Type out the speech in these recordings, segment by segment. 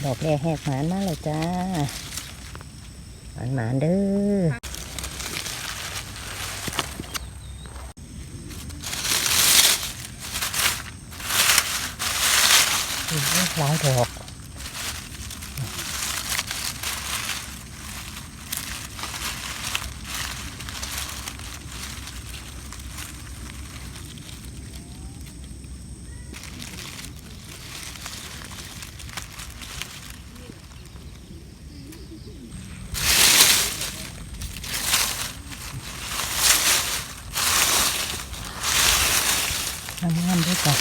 แห่แหกหมานมาเลยจ้าหมานหมานเด้ออหลายดอก งามๆด้วยจ้ะ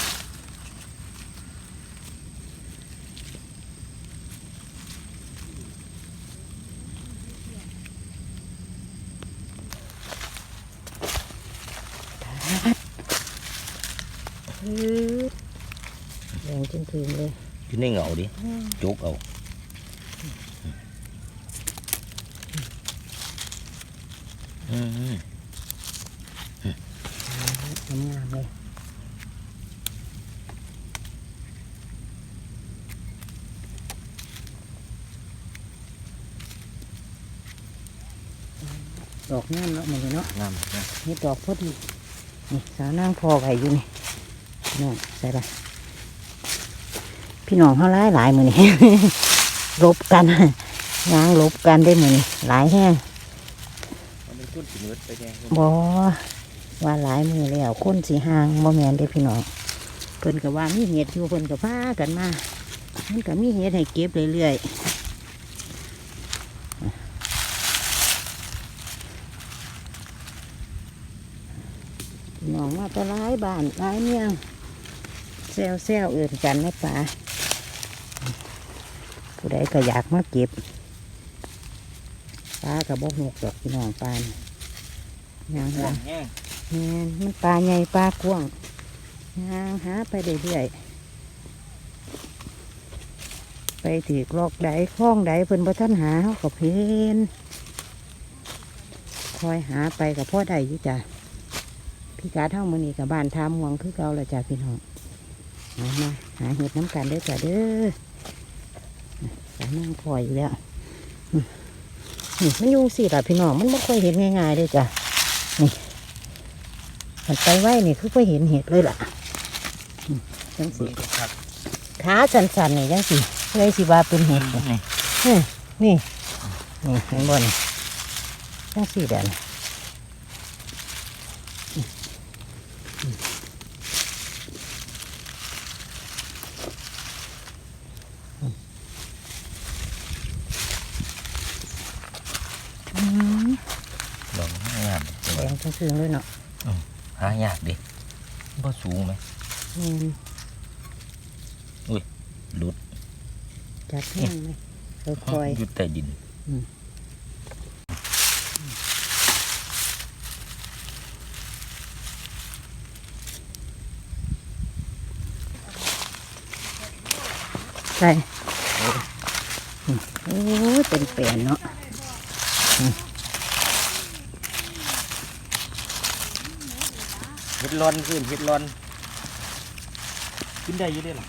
อื้อแดงจนถึงเลย อยู่ในเหงา ดิจุกเอาอืมงามๆเลยดอกงามเนาะมันเลยเนาะงามนะนี่ดอกพอดีนี่สาวนางพอไว้อยู่นี่น้องใส่ไปพี่น้องเขาหลายหลายมือนี่ลบกันงางลบกันได้มือนี่หลายแห้งมันเป็นต้นสีเนื้อไปแดงบอว่าหลายมือแล้วคนสีหางบ่แมนเด้อพี่น้องเพิ่นก็ว่ามีเห็ดอยู่เพิ่นก็พากันมามันก็มีเห็ดให้เก็บเรื่อยๆ พี่น้าแตะหลายบ้านหลายเมียงแซวแซวๆเอื่นกันนะป่าผู้ใดก็อยากมาเก็บปลากับบกหกดอกพี่น้องปานยังแห้ละงแงนมันปลาใหญ่ปลากว้างยางหาไปเรื่อยๆไปถือกลอกใดคล้องใดเพิ่นบ่ทันหาเขาก็เพนคอยหาไปกับพ่อใดอยู่จ้ะ พี่กาเท่ามือนี้กับบ้านทามหวงคือเก่าละจ้ะพี่น้องมามาหาเห็ดน้ำกันเด้อจ้ะเด้อสานั่งคอยอยู่แล้วอืมนี่มันอยุ่งสิล่ะพี่น้องมันไม่ค่อยเห็นง่ายๆเลยจ้ะมันไปไหวนี่คือไปเห็นเห็ดเลยล่ะอืมจังสิเบิ่งครับขาสันๆนี่จังสิเลยสิว่าเป็นเห็ดนี่นี่นี่นี่นี่เห็นบ่นี่จังสิเด่นอืม ดอกงาม แดงจังคืนเลยเนาะหายากดิบ่สูงไหมอืมหลุดจับแห้งไหมค่อยอยู่ใต้ดินๆใช่โอ้ยเป็นแปลนเนาะ เฮ็ ดร้อนขึ้นเฮ็ดร้อนกินได้อยู่เด้ล่ะ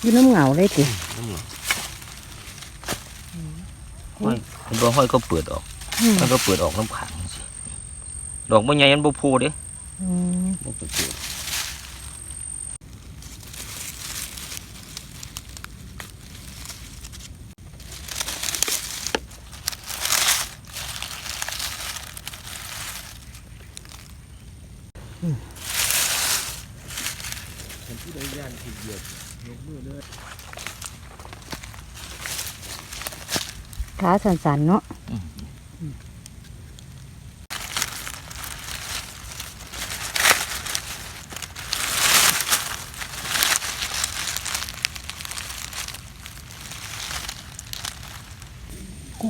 อยู่น้ำเหงาเลยติน้ำหลห้อยมันบ่ห้อยก็เปิดออกอื มมันก็เปิดออกน้ำขังสิดอกบ่ใหญ่มันบ่โพเด้อืมบ่เปิดผู้ใดย่านที่เหยียบยกมือเด้อขาสันๆเนาะ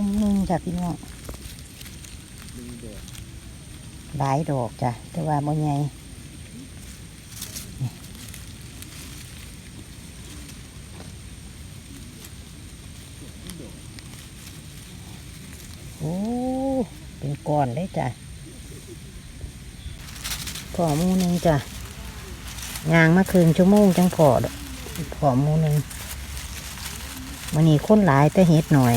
ทุ่มหนึ่งจ้ะพี่น้องหลายดอกจ้ะ แต่ว่าบ่ไงโอ้ เป็นก้อนเลยจ้ะผอมูนึงจ้ะงางมาคืนชั่วโมงจังพอผอมูนึงมันนี่ค้นหลายแต่เห็ดหน่อย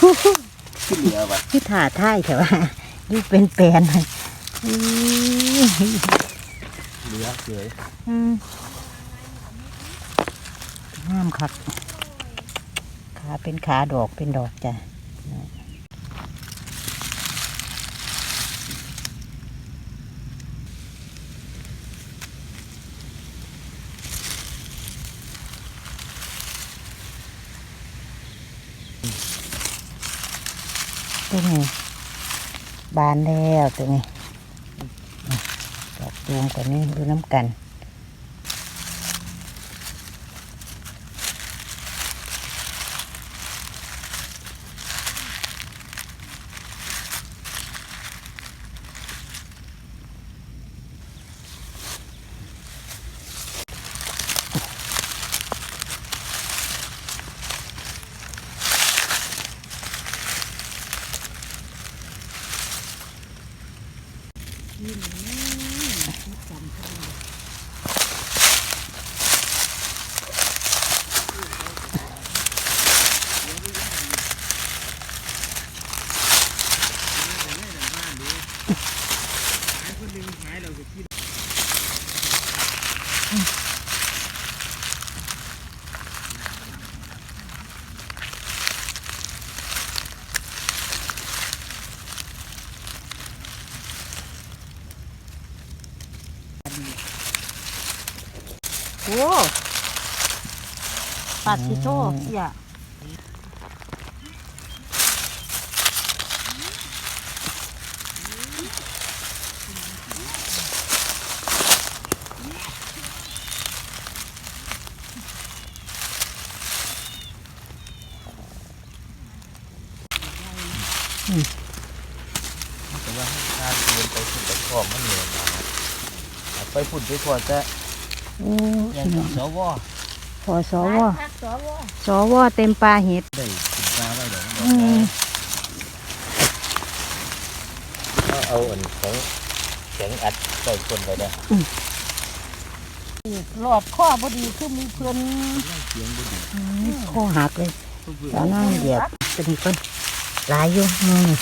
โอ้โหขึ้นเหนือว่ะที่ถ่าท่ายแต่ว่าดูเป็นแปลนเลยอื้อเหนือเฉยอืมงามคักขาเป็นขาดอกเป็นดอกจ้ะ ตัวนี้บานแล้วตัวนี้ดอกตูมกว่านี้ดูน้ำกัน โอ้ปัดสิโตเสียอืมแต่ว่าถ้าเดินไปพุ่นไปพร้อมมันเหนื่อยมาเอาไปพุ่นไปพอจะ โอ้ยังอยู่สวพอสวสวเต็มปลาเห็ดได้กินปลาไว้เดี๋ยวอืมเอาเอาอันของแข็งอัดใส่คนไปได้หลอดข้อบดีคือมีเพื่อนเสียงบ่ดีข้อหักเลยแล้วนั่งเหยียบตัวนี้เพิ่นหลายอยู่มือนี่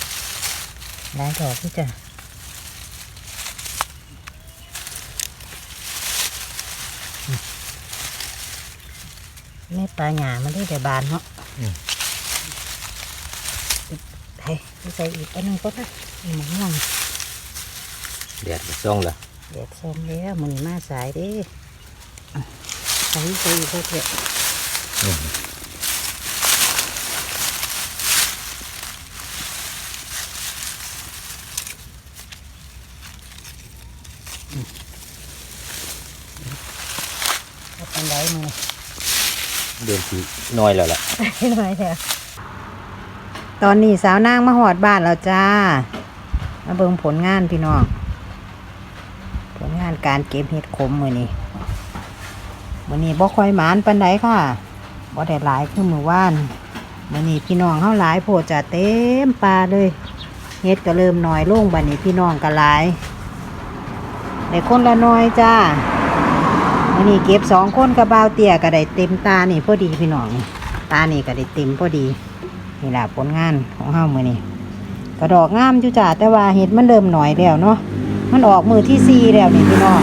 หลายดอกที่จ้ะ แม่ปลาหยามันได้แต่บานเนาะไปใส่อีกอันหนึงก็ได้อีหมูม่วงแดดซ่องละเด็ดส้มแล้วมันมาสายเดิใส่ใส่อีกก็เถอะเอาเป็นไรมือ เดินสีน้อยแล้วล่ะไม่ไหวแล้วตอนนี้สาวนางมาหอดบ้านแล้วจ้า มาเบิ่งผลงานพี่น้อง ผลงานการเก็บเห็ดขมมือนี้มือนี้บ่ค่อยหมานปันไดค่ะบ่ได้หลายคือมือว่านมือนี้พี่น้องเฮาหลายโพจะเต็มปลาเลยเห็ดก็เริ่มน้อยลงบัดนี้พี่น้องก็หลายได้คนละน้อยจ้า อนี้เก็บสองคนกับบ่าเตี้ยก็ได้เต็มตานี่พอดีพี่น้องนี่ตานี่ก็ได้เต็มพอดีนี่แหละผลงานของเฮามือนี้กระดอกงามอยู่าแต่ว่าเห็ดมันเริ่มหน่อยแล้วเนาะมันออกมือที่ซีแล้วนี่พี่น้อง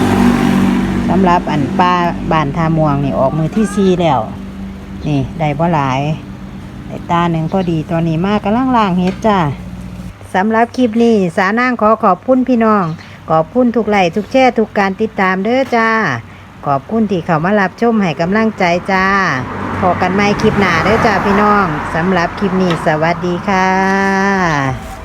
สำหรับอันป้าบานทามวงนี่ออกมือที่ซีแล้ว นี่ได้บ่หลายได้ตาหนึ่งพอดีตอนนี้มากกำลังล่างเฮ็ดจ้าสำหรับคลิปนี้สานางขอขอบคุณพี่น้อง ขอบคุณทุกไลค์ทุกแชร์ทุกการติดตามเด้อจ้า ขอบคุณที่เข้ามารับชมให้กำลังใจจ้าพอกันไหม่คลิปหน้าเด้อจ้าพี่น้องสำหรับคลิปนี้สวัสดีค่ะ